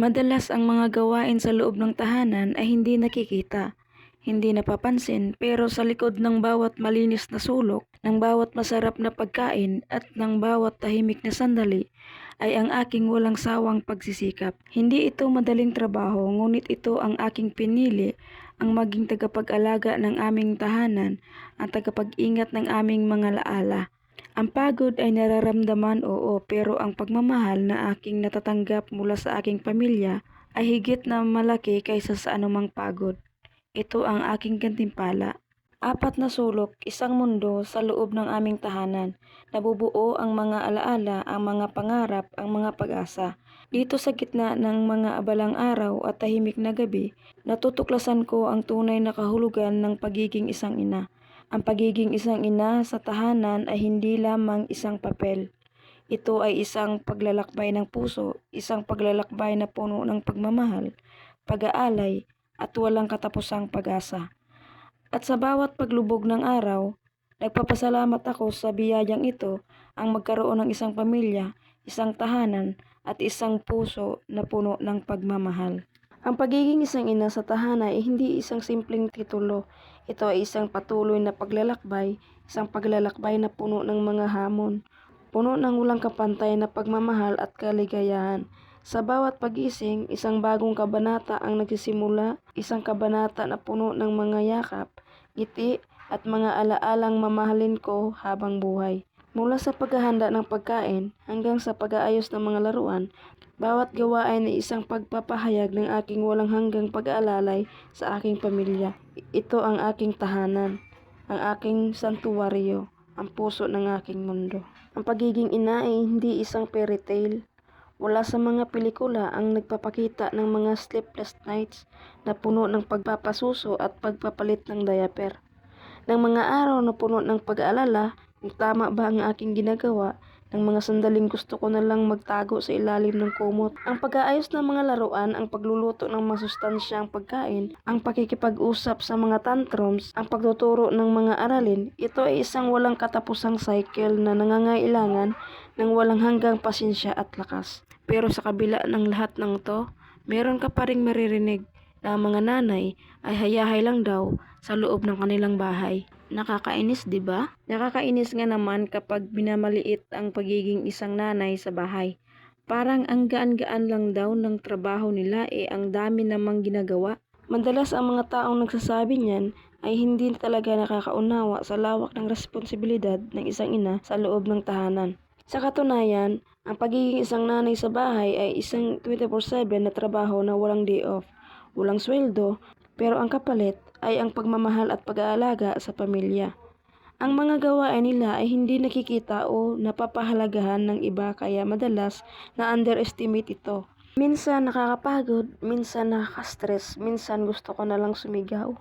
Madalas ang mga gawain sa loob ng tahanan ay hindi nakikita, hindi napapansin pero sa likod ng bawat malinis na sulok, ng bawat masarap na pagkain at ng bawat tahimik na sandali ay ang aking walang sawang pagsisikap. Hindi ito madaling trabaho ngunit ito ang aking pinili ang maging tagapag-alaga ng aming tahanan, ang tagapag-ingat ng aming mga laala. Ang pagod ay nararamdaman oo pero ang pagmamahal na aking natatanggap mula sa aking pamilya ay higit na malaki kaysa sa anumang pagod. Ito ang aking gantimpala. Apat na sulok, isang mundo sa loob ng aming tahanan. Nabubuo ang mga alaala, ang mga pangarap, ang mga pag-asa. Dito sa gitna ng mga abalang araw at tahimik na gabi, natutuklasan ko ang tunay na kahulugan ng pagiging isang ina. Ang pagiging isang ina sa tahanan ay hindi lamang isang papel. Ito ay isang paglalakbay ng puso, isang paglalakbay na puno ng pagmamahal, pag-aalay, at walang katapusang pag-asa. At sa bawat paglubog ng araw, nagpapasalamat ako sa biyayang ito ang magkaroon ng isang pamilya, isang tahanan, at isang puso na puno ng pagmamahal. Ang pagiging isang ina sa tahanan ay hindi isang simpleng titulo. Ito ay isang patuloy na paglalakbay, isang paglalakbay na puno ng mga hamon, puno ng walang kapantay na pagmamahal at kaligayahan. Sa bawat pagising, isang bagong kabanata ang nagsisimula, isang kabanata na puno ng mga yakap, ngiti at mga alaalang mamahalin ko habang buhay. Mula sa paghahanda ng pagkain hanggang sa pag-aayos ng mga laruan, bawat gawain ay isang pagpapahayag ng aking walang hanggang pag-aalalay sa aking pamilya. Ito ang aking tahanan, ang aking santuwaryo, ang puso ng aking mundo. Ang pagiging ina ay hindi isang fairy tale. Wala sa mga pelikula ang nagpapakita ng mga sleepless nights na puno ng pagpapasuso at pagpapalit ng diaper. Ng mga araw na puno ng pag-aalala tama ba ang aking ginagawa, ng mga sandaling gusto ko na lang magtago sa ilalim ng kumot. Ang pag-aayos ng mga laruan, ang pagluluto ng masustansyang pagkain, ang pakikipag-usap sa mga tantrums, ang pagtuturo ng mga aralin, ito ay isang walang katapusang cycle na nangangailangan ng walang hanggang pasensya at lakas. Pero sa kabila ng lahat ng to, meron ka pa ring maririnig na ang mga nanay ay hayahay lang daw sa loob ng kanilang bahay. Nakakainis, 'di ba? Nakakainis nga naman kapag binamaliit ang pagiging isang nanay sa bahay. Parang ang gaan-gaan lang daw ng trabaho nila eh ang dami namang ginagawa. Madalas ang mga taong nagsasabi niyan ay hindi talaga nakakaunawa sa lawak ng responsibilidad ng isang ina sa loob ng tahanan. Sa katunayan, ang pagiging isang nanay sa bahay ay isang 24/7 na trabaho na walang day off, walang sweldo, pero ang kapalit ay ang pagmamahal at pag-aalaga sa pamilya. Ang mga gawain nila ay hindi nakikita o napapahalagahan ng iba kaya madalas na-underestimate ito. Minsan nakakapagod, minsan nakaka-stress, minsan gusto ko na lang sumigaw.